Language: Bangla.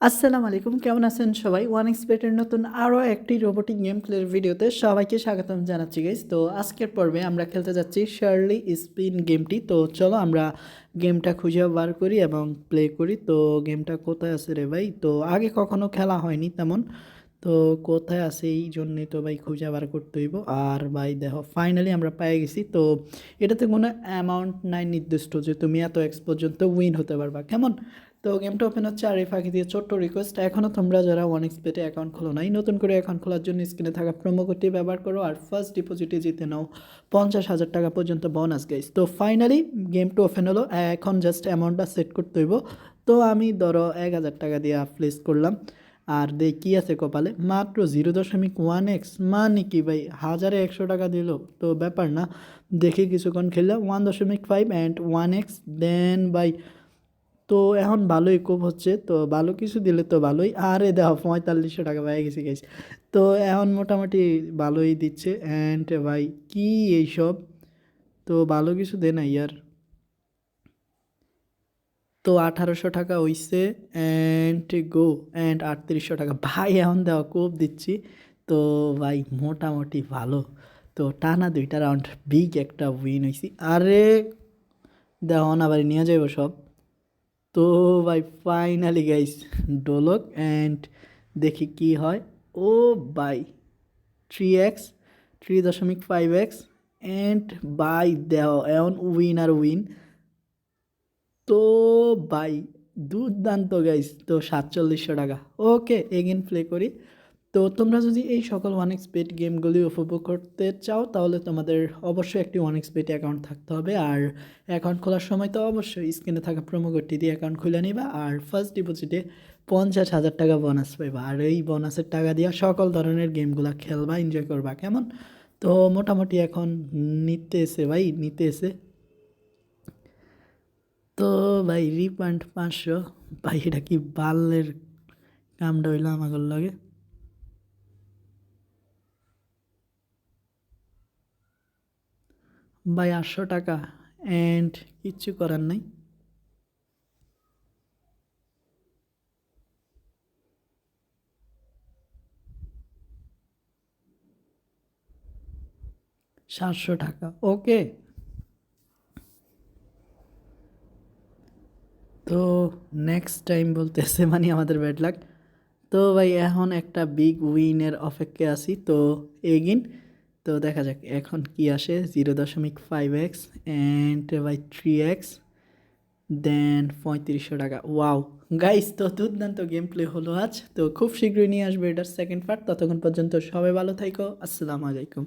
আসসালামু আলাইকুম, কেমন আছেন সবাই? ওয়ান এক্সপেটের নতুন আরও একটি রোবোটিক গেম প্লের ভিডিওতে সবাইকে স্বাগতম জানাচ্ছি গাইস তো আজকের পর্বে আমরা খেলতে যাচ্ছি শার্লি স্পিন গেমটি তো চলো আমরা গেমটা খুঁজে বার করি এবং প্লে করি। তো গেমটা কোথায় আছে রে ভাই? তো আগে কখনো খেলা হয়নি তেমন। তো কোথায় আছে এই জন্যে তো ভাই খুঁজে বার করতে হইব। আর ভাই দেখো ফাইনালি আমরা পেয়ে গেছি। তো এটাতে কোনো অ্যামাউন্ট নাই নির্দিষ্ট যে তুমি এত এক্স পর্যন্ত উইন হতে পারবা। কেমন? তো গেমটা ওপেন হচ্ছে আর এই ফাঁকি দিয়ে ছোট্ট রিকোয়েস্ট এখনও তোমরা যারা ওয়ান এক্সপেটে অ্যাকাউন্ট খোলো নাই, নতুন করে অ্যাকাউন্ট খোলার জন্য স্ক্রিনে থাকা প্রোমো কোডটি ব্যবহার করো আর ফার্স্ট ডিপোজিটে জিতে নাও পঞ্চাশ হাজার টাকা পর্যন্ত বোনাস গাইস তো ফাইনালি গেমটা ওপেন হলো, এখন জাস্ট অ্যামাউন্টটা সেট করতে হইব। তো আমি ধরো এক হাজার টাকা দিয়ে প্লেস করলাম, আর দে কী আছে কপালে, মাত্র জিরো দশমিক ওয়ান এক্স মানে কি ভাই? হাজারে একশো টাকা দিল, তো ব্যাপার না। দেখে কিছুক্ষণ খেললাম ওয়ান দশমিক five and one X then by তো এখন ভালোই কোপ হচ্ছে। তো ভালো কিছু দিলে তো ভালোই। আর দেখো, পঁয়তাল্লিশশো টাকা পেয়ে গেছি গেছি তো এখন মোটামুটি ভালোই দিচ্ছে। অ্যান্ড ভাই, কি এইসব? তো ভালো কিছু দে না ইয়ার তো আঠারোশো টাকা হইছে। অ্যান্ড গো অ্যান্ড আটত্রিশশো টাকা। ভাই, এখন দেওয়া কোপ দিচ্ছি। তো ভাই, মোটামুটি ভালো। তো টানা দুইটা রাউন্ড বিগ একটা উইন হয়েছি আরে না বাড়ি নিয়ে যাইব সব। তো ভাই ফাইনালি গাইস ডোলক অ্যান্ড দেখি কি হয়। ও বাই থ্রি এক্স থ্রি দশমিক ফাইভ এক্স অ্যান্ড বাই দেও এমন উইন আর উইন তো বাই দুর্দান্ত গাইস তো সাতচল্লিশশো টাকা। ওকে এগেন প্লে করি। তো তোমরা যদি এই সকল ওয়ান এক্সপেট গেমগুলি উপভোগ করতে চাও, তাহলে তোমাদের অবশ্যই একটি ওয়ান এক্সপেট অ্যাকাউন্ট থাকতে হবে। আর অ্যাকাউন্ট খোলার সময় তো অবশ্যই স্ক্রিনে থাকা প্রোমো কোডটি দিয়ে অ্যাকাউন্ট খুলে নিবা। আর ফার্স্ট ডিপোজিটে পঞ্চাশ হাজার টাকা বোনাস পাইবা। আর এই বোনাসের টাকা দিয়ে সকল ধরনের গেমগুলো খেলবা এনজয় করবা, কেমন? তো মোটামুটি এখন নিতে এসে ভাই নিতে এসে তো ভাই রিফান্ড পাঁচশো। ভাই, এটা কি বাল্যের কামটা হইল আমাদের লগে? ভাই আটশো টাকা অ্যান্ড কিচ্ছু করার নাই। সাতশো টাকা ওকে তো নেক্সট টাইম বলতেছে মানে আমাদের ব্যাড লাক তো ভাই এখন একটা বিগ উইনের অপেক্ষায় আছি, তো এগিন তো দেখা যাক এখন কি আসে জিরো দশমিক five X and by three X then পঁয়ত্রিশশো টাকা। ওয়াও গাইস তো দুর্দান্ত গেম প্লে হলো আজ। তো খুব শীঘ্রই নিয়ে আসবে এটার সেকেন্ড পার্ট ততক্ষণ পর্যন্ত সবাই ভালো থাইকো। আসসালামু আলাইকুম।